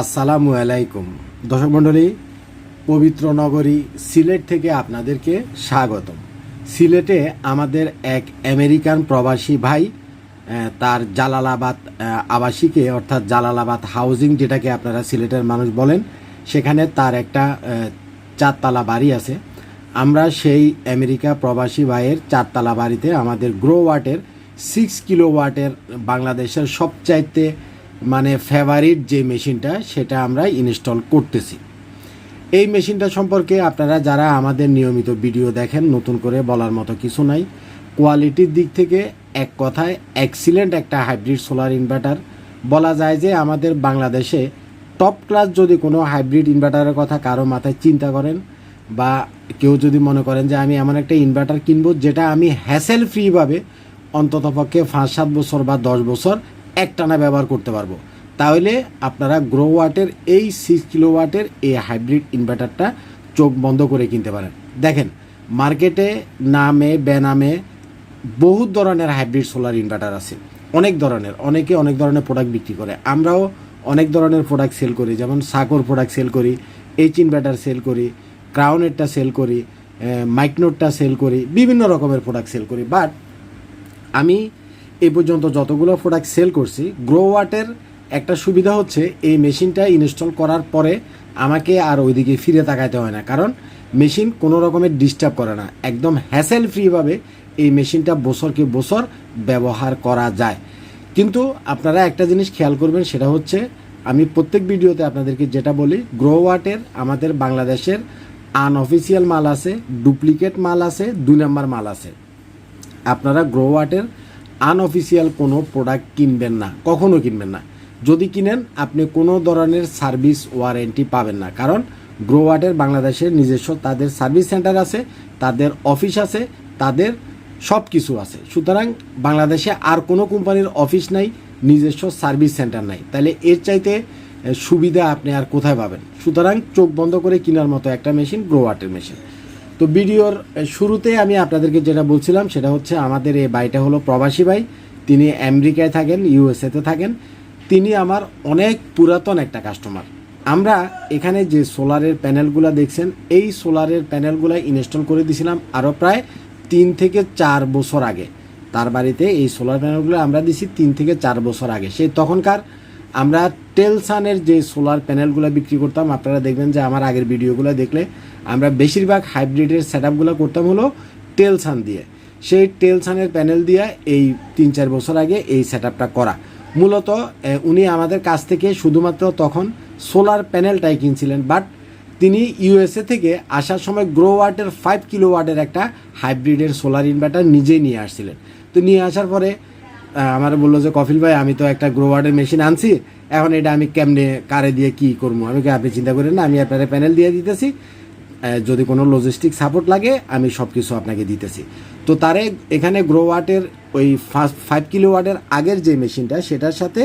আসসালামু আলাইকুম। দর্শক মণ্ডলী, পবিত্র নগরী সিলেট থেকে আপনাদেরকে স্বাগতম। সিলেটে আমাদের এক আমেরিকান প্রবাসী ভাই তার জালালাবাদ আবাসিকে, অর্থাৎ জালালাবাদ হাউজিং যেটাকে আপনারা সিলেটের মানুষ বলেন, সেখানে তার একটা চারতলা বাড়ি আছে। আমরা সেই আমেরিকা প্রবাসী ভাইয়ের চারতলা বাড়িতে আমাদের গ্রো ওয়াটের সিক্স কিলো ওয়াটের বাংলাদেশের সবচাইতে মানে ফেভারিট যে মেশিনটা, সেটা আমরা ইনস্টল করতেছি। এই মেশিনটা সম্পর্কে আপনারা যারা আমাদের নিয়মিত ভিডিও দেখেন, নতুন করে বলার মতো কিছু নাই। কোয়ালিটির দিক থেকে এক কথায় এক্সিলেন্ট একটা হাইব্রিড সোলার ইনভার্টার বলা যায় যে আমাদের বাংলাদেশে টপ ক্লাস যদি কোনো হাইব্রিড ইনভার্টারের কথা কারও মাথায় চিন্তা করেন বা কেউ যদি মনে করেন যে আমি এমন একটা ইনভার্টার কিনবো, যেটা আমি হ্যাসেল ফ্রিভাবে অন্ততপক্ষে পাঁচ সাত বছর বা দশ বছর একটানা ব্যবহার করতে পারব। তাহলে আপনারা গ্রো ওয়াটের এই সিক্স কিলো ওয়াটের এই হাইব্রিড ইনভার্টারটা চোখ বন্ধ করে কিনতে পারেন। দেখেন মার্কেটে নামে, বেনামে বহু ধরনের হাইব্রিড সোলার ইনভার্টার আছে। অনেক ধরনের, অনেকে অনেক ধরনের প্রোডাক্ট বিক্রি করে। আমরাও অনেক ধরনের প্রোডাক্ট সেল করি, যেমন সাকর প্রোডাক্ট সেল করি এইচ ইনভার্টার সেল করি ক্রাউনেরটা সেল করি মাইকনোটটা সেল করি, বিভিন্ন রকমের প্রোডাক্ট সেল করি। বাট আমি এই পর্যন্ত যতগুলো প্রোডাক্ট সেল করছি গ্রো ওয়াটের একটা সুবিধা হচ্ছে এই মেশিনটা ইনস্টল করার পরে আমাকে আর ওইদিকে ফিরে তাকাইতে হয় না। কারণ মেশিন কোনো রকমের ডিস্টার্ব করে না। একদম হ্যাসেল ফ্রিভাবে এই মেশিনটা বছরকে বছর ব্যবহার করা যায়। কিন্তু আপনারা একটা জিনিস খেয়াল করবেন, সেটা হচ্ছে আমি প্রত্যেক ভিডিওতে আপনাদেরকে যেটা বলি গ্রো ওয়াটের আমাদের বাংলাদেশের আনঅফিসিয়াল মাল আছে ডুপ্লিকেট মাল আছে, দুই নাম্বার মাল আছে। আপনারা গ্রো ওয়াটের আনঅফিসিয়াল কোনো প্রোডাক্ট কিনবেন না, কখনো কিনবেন না। যদি কিনেন, আপনি কোনো ধরনের সার্ভিস ওয়ারেন্টি পাবেন না। কারণ গ্রো ওয়াটের বাংলাদেশের নিজস্ব তাদের সার্ভিস সেন্টার আছে, তাদের অফিস আছে, তাদের সব কিছু আছে। সুতরাং বাংলাদেশে আর কোনো কোম্পানির অফিস নাই, নিজস্ব সার্ভিস সেন্টার নাই। তাহলে এর চাইতে সুবিধা আপনি আর কোথায় পাবেন? সুতরাং চোখ বন্ধ করে কেনার মতো একটা মেশিন গ্রো ওয়াটের মেশিন তো ভিডিওর শুরুতে আমি আপনাদেরকে যেটা বলছিলাম, সেটা হচ্ছে আমাদের এই বাইটা হলো প্রবাসী ভাই। তিনি আমেরিকায় থাকেন ইউএসএতে থাকেন। তিনি আমার অনেক পুরাতন একটা কাস্টমার আমরা এখানে যে সোলারের প্যানেলগুলো দেখছেন, এই সোলারের প্যানেলগুলো ইনস্টল করে দিয়েছিলাম আরও প্রায় তিন থেকে চার বছর আগে। তার বাড়িতে এই সোলার প্যানেলগুলো আমরা দিছি তিন থেকে চার বছর আগে। সেই তখনকার আমরা টেলসানের যে সোলার প্যানেলগুলো বিক্রি করতাম, আপনারা দেখবেন যে আমার আগের ভিডিওগুলো দেখলে আমরা বেশিরভাগ হাইব্রিডের সেট আপগুলো করতাম হলো টেলসান দিয়ে। সেই টেলসানের প্যানেল দিয়ে এই তিন চার বছর আগে এই সেট করা। মূলত উনি আমাদের কাছ থেকে শুধুমাত্র তখন সোলার প্যানেলটাই কিনছিলেন, বাট তিনি ইউএসএ থেকে আসার সময় গ্রো ওয়াটের ফাইভ কিলো ওয়াটের একটা হাইব্রিডের সোলার ইনভার্টার নিজেই নিয়ে আসছিলেন। তো নিয়ে আসার পরে আমার বলল যে, কফিল ভাই, আমি তো একটা গ্রো ওয়ার্ডের মেশিন আনছি। এখন এটা আমি কেমনে, কারে দিয়ে কি করব? আমি আপনি চিন্তা করেন না, আমি আপনার প্যানেল দিয়ে দিতেছি। যদি কোনো লজিস্টিক সাপোর্ট লাগে, আমি সব কিছু আপনাকে দিতেছি। তো তারে এখানে গ্রো ওয়াটের ওই ফাইভ কিলো ওয়াটের আগের যে মেশিনটা সেটার সাথে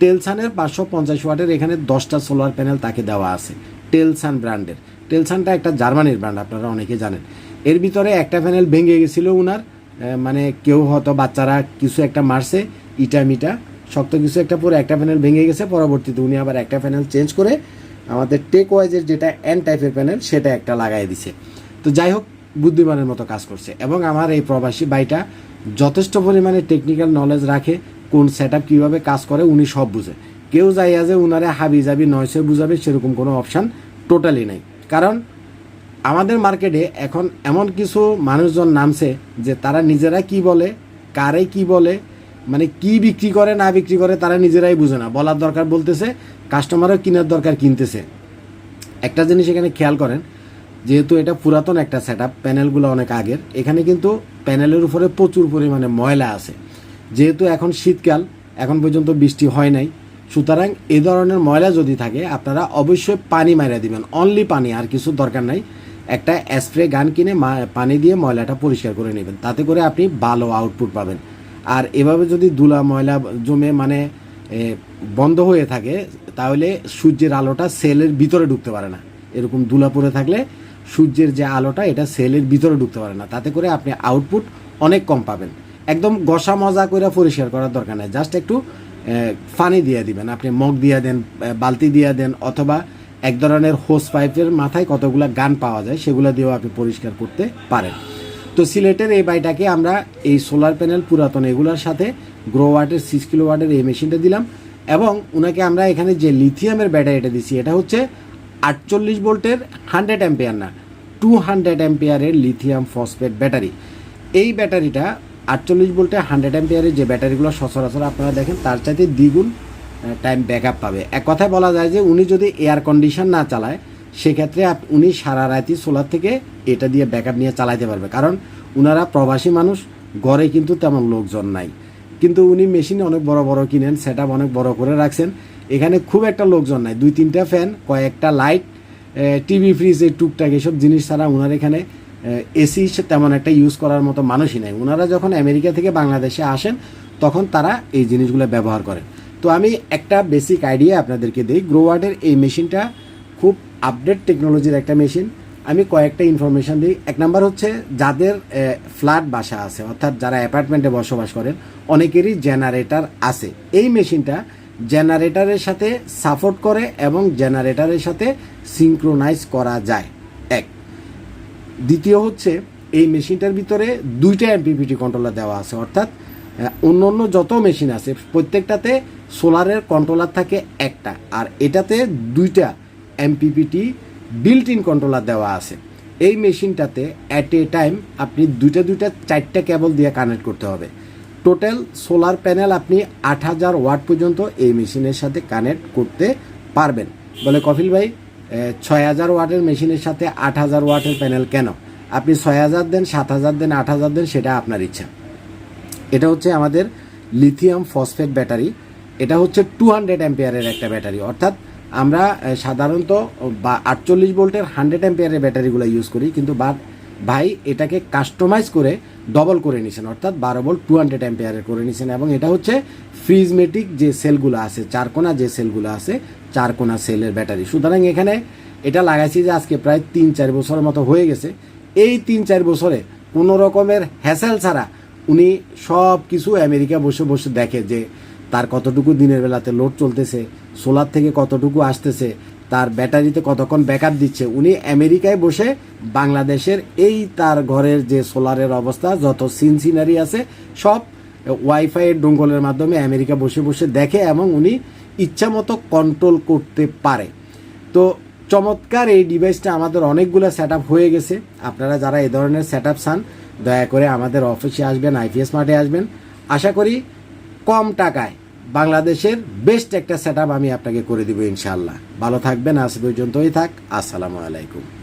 টেলসানের পাঁচশো পঞ্চাশ ওয়াটের এখানে দশটা সোলার প্যানেল তাকে দেওয়া আছে টেলসান ব্র্যান্ডের টেলসানটা একটা জার্মানির ব্র্যান্ড আপনারা অনেকে জানেন। এর ভিতরে একটা প্যানেল ভেঙে গেছিল উনার। মানে কেউ হয়তো বাচ্চারা কিছু একটা মারছে, ইটা মিটা, শক্ত কিছু একটা পরে একটা প্যানেল ভেঙে গেছে, পরবর্তীতে উনি আবার একটা প্যানেল চেঞ্জ করে আমাদের টেক ওয়াইজের যেটা এন টাইপের প্যানেল সেটা একটা লাগাই দিছে। তো যাই হোক, বুদ্ধিমানের মতো কাজ করছে। এবং আমার এই প্রবাসী বাইটা যথেষ্ট পরিমাণে টেকনিক্যাল নলেজ রাখে, কোন সেট আপ কীভাবে কাজ করে, উনি সব বুঝে। কেউ যাইয়া যে উনারে হাবি জাবি নয়সে বুঝাবে, সেরকম কোনো অপশান টোটালি নাই। কারণ আমাদের মার্কেটে এখন এমন কিছু মানুষজন নামছে যে তারা নিজেরা কি বলে, কারে কি বলে মানে কি বিক্রি করে, না বিক্রি করে তারা নিজেরাই বুঝে না। বলার দরকার বলতেছে কাস্টমারও কেনার দরকার কিনতেছে। একটা জিনিস এখানে খেয়াল করেন, যেহেতু এটা পুরাতন একটা সেট আপ প্যানেলগুলো অনেক আগের, এখানে কিন্তু প্যানেলের উপরে প্রচুর পরিমাণে ময়লা আছে। যেহেতু এখন শীতকাল, এখন পর্যন্ত বৃষ্টি হয় নাই, সুতরাং এ ধরনের ময়লা যদি থাকে, আপনারা অবশ্যই পানি মারা দিবেন। অনলি পানি, আর কিছু দরকার নাই। একটা স্প্রে গান কিনে পানি দিয়ে ময়লাটা পরিষ্কার করে নেবেন। তাতে করে আপনি ভালো আউটপুট পাবেন। আর এভাবে যদি দুলা ময়লা জমে মানে বন্ধ হয়ে থাকে, তাহলে সূর্যের আলোটা সেলের ভিতরে ঢুকতে পারে না। এরকম দুলা পড়ে থাকলে সূর্যের যে আলোটা, এটা সেলের ভিতরে ঢুকতে পারে না। তাতে করে আপনি আউটপুট অনেক কম পাবেন। একদম গসা মজা করে পরিষ্কার করার দরকার নেই। জাস্ট একটু ফানি দিয়ে দিবেন। আপনি মগ দিয়ে দেন বালতি দিয়ে দেন, অথবা এক ধরনের হোস পাইপের মাথায় কতগুলো গান পাওয়া যায় সেগুলো দিয়েও আপনি পরিষ্কার করতে পারেন। তো সিলেটের এই বাইটাকে আমরা এই সোলার প্যানেল পুরাতন এগুলোর সাথে গ্রো ওয়াটের সিক্স কিলো ওয়াটের এই মেশিনটা দিলাম এবং ওনাকে আমরা এখানে যে লিথিয়ামের ব্যাটারিটা দিছি, এটা হচ্ছে আটচল্লিশ ভোল্টের হান্ড্রেড অ্যাম্পিয়ার না টু হান্ড্রেড অ্যাম্পিয়ারের লিথিয়াম ফসফেট ব্যাটারি এই ব্যাটারিটা আটচল্লিশ ভোল্টের হান্ড্রেড অ্যাম্পিয়ারের যে ব্যাটারিগুলো সচরাচর আপনারা দেখেন, তার চাইতে দ্বিগুণ টাইম ব্যাকআপ পাবে। এক কথায় বলা যায় যে উনি যদি এয়ার কন্ডিশন না চালায়, সেক্ষেত্রে উনি সারা রাতি সোলার থেকে এটা দিয়ে ব্যাকআপ নিয়ে চালাইতে পারবে। কারণ উনারা প্রবাসী মানুষ, ঘরে কিন্তু তেমন লোকজন নাই। কিন্তু উনি মেশিন অনেক বড় বড় কিনেন সেট অনেক বড় করে রাখছেন। এখানে খুব একটা লোকজন নাই। দুই তিনটা ফ্যান কয়েকটা লাইট টিভি ফ্রিজ এই টুকটাক এসব জিনিস ছাড়া ওনার এখানে এসি তেমন একটা ইউজ করার মতো মানুষই নাই। ওনারা যখন আমেরিকা থেকে বাংলাদেশে আসেন, তখন তারা এই জিনিসগুলো ব্যবহার করেন। তো আমি একটা বেসিক আইডিয়া আপনাদেরকে দিই। গ্রোওয়ার্ডের এই মেশিনটা খুব আপডেট টেকনোলজির একটা মেশিন। আমি কয়েকটা ইনফরমেশন দিই। এক নাম্বার হচ্ছে যাদের ফ্ল্যাট বাসা আছে, অর্থাৎ যারা অ্যাপার্টমেন্টে বসবাস করেন, অনেকেরই জেনারেটার আছে। এই মেশিনটা জেনারেটারের সাথে সাপোর্ট করে এবং জেনারেটারের সাথে সিঙ্ক্রোনাইজ করা যায়। এক। দ্বিতীয় হচ্ছে এই মেশিনটার ভিতরে দুইটা এমপিপিটি কন্ট্রোলার দেওয়া আছে, অর্থাৎ অন্য অন্য যত মেশিন আছে, প্রত্যেকটাতে সোলারের কন্ট্রোলার থাকে একটা, আর এটাতে দুইটা এমপিপিটি বিল্ট ইন কন্ট্রোলার দেওয়া আছে। এই মেশিনটাতে অ্যাট এ টাইম আপনি দুইটা দুইটা চারটা কেবল দিয়ে কানেক্ট করতে হবে। টোটাল সোলার প্যানেল আপনি আট হাজার ওয়াট পর্যন্ত এই মেশিনের সাথে কানেক্ট করতে পারবেন। বলে কপিল ভাই ছয় হাজার ওয়াটের মেশিনের সাথে আট হাজার ওয়াটের প্যানেল কেন? আপনি ছয় হাজার দেন, সাত হাজার দেন, আট হাজার দেন, সেটা আপনার ইচ্ছা। এটা হচ্ছে আমাদের লিথিয়াম ফসফেট ব্যাটারি। এটা হচ্ছে টু হান্ড্রেড অ্যাম্পিয়ারের একটা ব্যাটারি। অর্থাৎ আমরা সাধারণত বা আটচল্লিশ ভোল্টের হান্ড্রেড অ্যাম্পিয়ারের ব্যাটারিগুলো ইউজ করি, কিন্তু বা, ভাই, এটাকে কাস্টমাইজ করে ডবল করে নিছেন। অর্থাৎ বারো ভোল্ট টু হান্ড্রেড অ্যাম্পিয়ারের করে নিছেন। এবং এটা হচ্ছে ফ্রিজমেটিক যে সেলগুলো আছে, চারকোনা যে সেলগুলো আছে, চারকোনা সেলের ব্যাটারি। সুতরাং এখানে এটা লাগাইছি যে আজকে প্রায় তিন চার বছরের মতো হয়ে গেছে। এই তিন চার বছরে কোনো রকমের হ্যাসেল ছাড়া উনি সব কিছু আমেরিকা বসে বসে দেখে যে তার কতটুকু দিনের বেলাতে লোড চলতেছে সোলার থেকে কতটুকু আসতেছে, তার ব্যাটারিতে কতক্ষণ ব্যাকআপ দিচ্ছে, উনি আমেরিকায় বসে বাংলাদেশের এই তার ঘরের যে সোলারের অবস্থা, যত সিন সিনারি আছে, সব ওয়াইফাই এর ডোঙ্গলের মাধ্যমে আমেরিকা বসে বসে দেখে এবং উনি ইচ্ছা মতো কন্ট্রোল করতে পারে। তো চমৎকার এই ডিভাইসটা আমাদের অনেকগুলো সেট হয়ে গেছে। আপনারা যারা এ ধরনের সেট চান, দয়া করে আমাদের অফিসে আসবেন আইপিএস মাঠে আসবেন। আশা করি কম টাকায় বাংলাদেশের বেস্ট একটা সেট আমি আপনাকে করে দেবো ইনশাল্লাহ ভালো থাকবেন, আজ পর্যন্তই থাক। আসসালামু আলাইকুম।